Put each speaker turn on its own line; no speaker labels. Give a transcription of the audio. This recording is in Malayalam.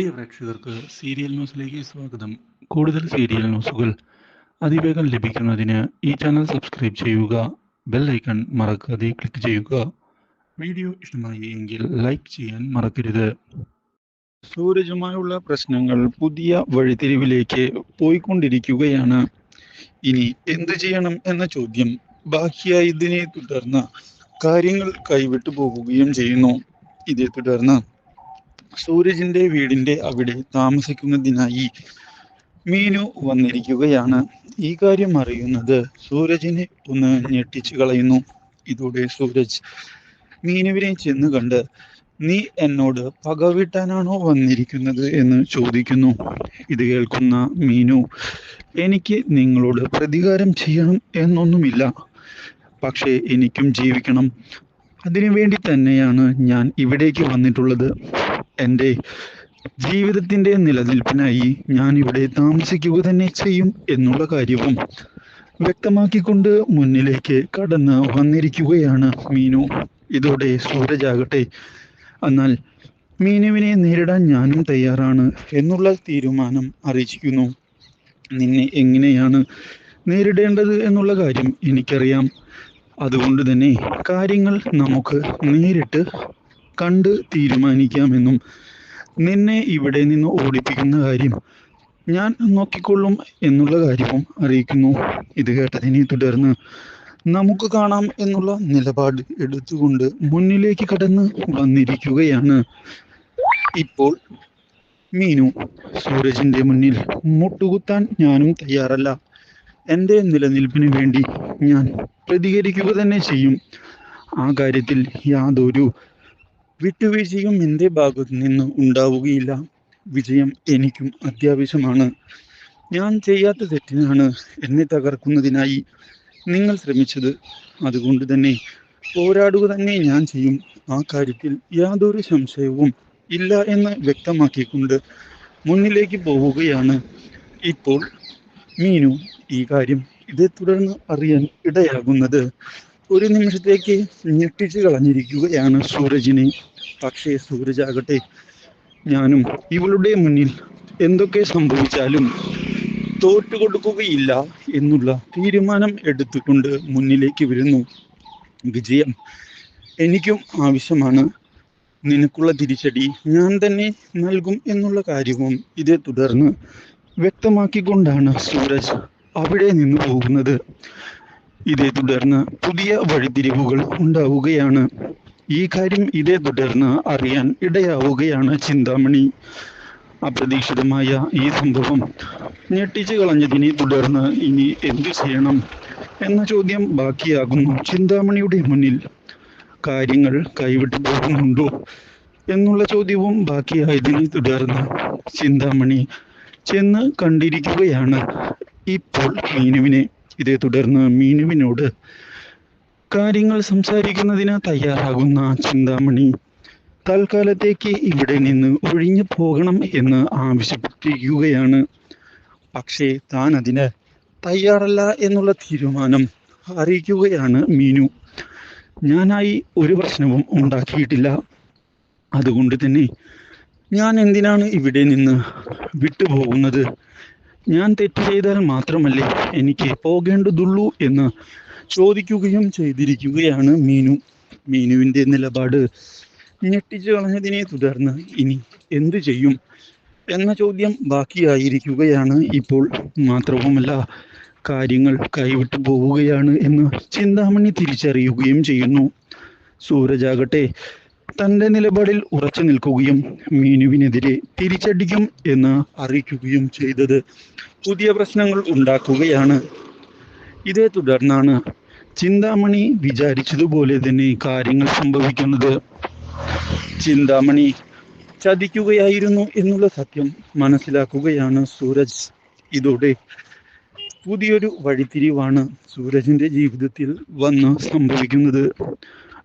പ്രിയ പ്രേക്ഷകർക്ക് സീരിയൽ ന്യൂസിലേക്ക് സ്വാഗതം. കൂടുതൽ സീരിയൽ ന്യൂസുകൾ അതിവേഗം ലഭിക്കുന്നതിന് ഈ ചാനൽ സബ്സ്ക്രൈബ് ചെയ്യുക ബെൽ ഐക്കൺ മറക്കാതെ ക്ലിക്ക് ചെയ്യുക. വീഡിയോ ഇഷ്ടമായി എങ്കിൽ ലൈക്ക് ചെയ്യാൻ മറക്കരുത്. സൂരജുമായുള്ള പ്രശ്നങ്ങൾ പുതിയ വഴിത്തിരിവിലേക്ക് പോയിക്കൊണ്ടിരിക്കുകയാണ്. ഇനി എന്തു ചെയ്യണം എന്ന ചോദ്യം ബാക്കിയായതിനെ തുടർന്ന് കാര്യങ്ങൾ കൈവിട്ടു പോകുകയും ചെയ്യുന്നു. ഇതേ തുടർന്ന് സൂരജിന്റെ വീടിന്റെ അവിടെ താമസിക്കുന്നതിനായി മീനു വന്നിരിക്കുകയാണ്. ഈ കാര്യം അറിയുന്നത് സൂരജിനെ ഒന്ന് ഞെട്ടിച്ചു കളയുന്നു. ഇതോടെ സൂരജ് മീനുവിനെ ചെന്ന് കണ്ട് നീ എന്നോട് പകവിട്ടാനാണോ വന്നിരിക്കുന്നത്? എന്ന് ചോദിക്കുന്നു. ഇത് കേൾക്കുന്ന മീനു എനിക്ക് നിങ്ങളോട് പ്രതികാരം ചെയ്യണം എന്നൊന്നുമില്ല. പക്ഷേ എനിക്കും ജീവിക്കണം. അതിനു വേണ്ടി തന്നെയാണ് ഞാൻ ഇവിടേക്ക് വന്നിട്ടുള്ളത്. എന്റെ ജീവിതത്തിന്റെ നിലനിൽപ്പിനായി ഞാൻ ഇവിടെ താമസിക്കുക തന്നെ ചെയ്യും എന്നുള്ള കാര്യവും വ്യക്തമാക്കിക്കൊണ്ട് മുന്നിലേക്ക് കടന്ന് വന്നിരിക്കുകയാണ് മീനു. ഇതോടെ സൂരജാകട്ടെ എന്നാൽ മീനുവിനെ നേരിടാൻ ഞാനും തയ്യാറാണ് എന്നുള്ള തീരുമാനം അറിയിച്ചിരിക്കുന്നു. നിന്നെ എങ്ങനെയാണ് നേരിടേണ്ടത് എന്നുള്ള കാര്യം എനിക്കറിയാം. അതുകൊണ്ട് തന്നെ കാര്യങ്ങൾ നമുക്ക് നേരിട്ട് കണ്ട് തീരുമാനിക്കാമെന്നും നിന്നെ ഇവിടെ നിന്ന് ഓടിപ്പിക്കുന്ന കാര്യം ഞാൻ നോക്കിക്കൊള്ളും എന്നുള്ള കാര്യവും അറിയിക്കുന്നു. ഇത് കേട്ടതിനെ തുടർന്ന് നമുക്ക് കാണാം എന്നുള്ള നിലപാട് എടുത്തുകൊണ്ട് മുന്നിലേക്ക് കടന്ന് വന്നിരിക്കുകയാണ്. ഇപ്പോൾ മീനു സൂരജിന്റെ മുന്നിൽ മുട്ടുകുത്താൻ ഞാനും തയ്യാറല്ല. എന്റെ നിലനിൽപ്പിന് വേണ്ടി ഞാൻ പ്രതികരിക്കുക തന്നെ ചെയ്യും. ആ കാര്യത്തിൽ യാതൊരു വിട്ടുവീഴ്ചയും എന്റെ ഭാഗത്തു നിന്ന് ഉണ്ടാവുകയില്ല. വിജയം എനിക്കും അത്യാവശ്യമാണ്. ഞാൻ ചെയ്യാത്ത തെറ്റിനാണ് എന്നെ തകർക്കുന്നതിനായി നിങ്ങൾ ശ്രമിച്ചത്. അതുകൊണ്ട് തന്നെ പോരാടുക തന്നെ ഞാൻ ചെയ്യും. ആ കാര്യത്തിൽ യാതൊരു സംശയവും ഇല്ല എന്ന് വ്യക്തമാക്കിക്കൊണ്ട് മുന്നിലേക്ക് പോവുകയാണ്. ഇപ്പോൾ മീനു ഈ കാര്യം ഇതേ തുടർന്ന് അറിയാൻ ഇടയാകുന്നത്. ഒരു നിമിഷത്തേക്ക് ഞെട്ടിച്ച് കളഞ്ഞിരിക്കുകയാണ് സൂരജിനെ. പക്ഷേ സൂരജാകട്ടെ ഞാനും ഇവളുടെ മുന്നിൽ എന്തൊക്കെ സംഭവിച്ചാലും തോറ്റുകൊടുക്കുകയില്ല എന്നുള്ള തീരുമാനം എടുത്തുകൊണ്ട് മുന്നിലേക്ക് വരുന്നു. വിജയം എനിക്കും ആവശ്യമാണ്. നിനക്കുള്ള തിരിച്ചടി ഞാൻ തന്നെ നൽകും എന്നുള്ള കാര്യവും ഇതേ തുടർന്ന് വ്യക്തമാക്കിക്കൊണ്ടാണ് സൂരജ് അവിടെ നിന്ന് പോകുന്നത്. ഇതേ തുടർന്ന് പുതിയ വഴിത്തിരിവുകൾ ഉണ്ടാവുകയാണ്. ഈ കാര്യം ഇതേ തുടർന്ന് അറിയാൻ ഇടയാവുകയാണ് ചിന്താമണി. അപ്രതീക്ഷിതമായ ഈ സംഭവം ഞെട്ടിച്ചു കളഞ്ഞതിനെ തുടർന്ന് ഇനി എന്തു ചെയ്യണം എന്ന ചോദ്യം ബാക്കിയാകുന്നു ചിന്താമണിയുടെ മുന്നിൽ. കാര്യങ്ങൾ കൈവിട്ടു പോകുന്നുണ്ടോ എന്നുള്ള ചോദ്യവും ബാക്കിയായതിനെ തുടർന്ന് ചിന്താമണി ചെന്ന് കണ്ടിരിക്കുകയാണ്. ഇപ്പോൾ മീനുവിനെ ഇതേ തുടർന്ന് മീനുവിനോട് കാര്യങ്ങൾ സംസാരിക്കുന്നതിന് തയ്യാറാകുന്ന ചിന്താമണി തൽക്കാലത്തേക്ക് ഇവിടെ നിന്ന് ഒഴിഞ്ഞു പോകണം എന്ന് ആവശ്യപ്പെട്ടിരിക്കുകയാണ് പക്ഷേ താൻ അതിന് തയ്യാറല്ല എന്നുള്ള തീരുമാനം അറിയിക്കുകയാണ് മീനു. ഞാനായി ഒരു പ്രശ്നവും ഉണ്ടാക്കിയിട്ടില്ല. അതുകൊണ്ട് തന്നെ ഞാൻ എന്തിനാണ് ഇവിടെ നിന്ന് വിട്ടുപോകുന്നത്? ഞാൻ തെറ്റ് ചെയ്താൽ മാത്രമല്ലേ എനിക്ക് പോകേണ്ടതുള്ളൂ എന്ന് ചോദിക്കുകയും ചെയ്തിരിക്കുകയാണ് മീനു. മീനുവിന്റെ നിലപാട് ഞെട്ടിച്ചു കളഞ്ഞതിനെ തുടർന്ന് ഇനി എന്തു ചെയ്യും എന്ന ചോദ്യം ബാക്കിയായിരിക്കുകയാണ് ഇപ്പോൾ. മാത്രവുമല്ല കാര്യങ്ങൾ കൈവിട്ടു പോവുകയാണ് എന്ന് ചിന്താമണി തിരിച്ചറിയുകയും ചെയ്യുന്നു. സൂരജാകട്ടെ തന്റെ നിലപാടിൽ ഉറച്ചു നിൽക്കുകയും മീനുവിനെതിരെ തിരിച്ചടിക്കും എന്ന് അറിയിക്കുകയും ചെയ്തത് പുതിയ പ്രശ്നങ്ങൾ ഉണ്ടാക്കുകയാണ്. ഇതേ തുടർന്നാണ് ചിന്താമണി വിചാരിച്ചതുപോലെ തന്നെ കാര്യങ്ങൾ സംഭവിക്കുന്നത്. ചിന്താമണി ചതിക്കുകയായിരുന്നു എന്നുള്ള സത്യം മനസ്സിലാക്കുകയാണ് സൂരജ്. ഇതോടെ പുതിയൊരു വഴിത്തിരിവാണ് സൂരജിന്റെ ജീവിതത്തിൽ വന്ന് സംഭവിക്കുന്നത്.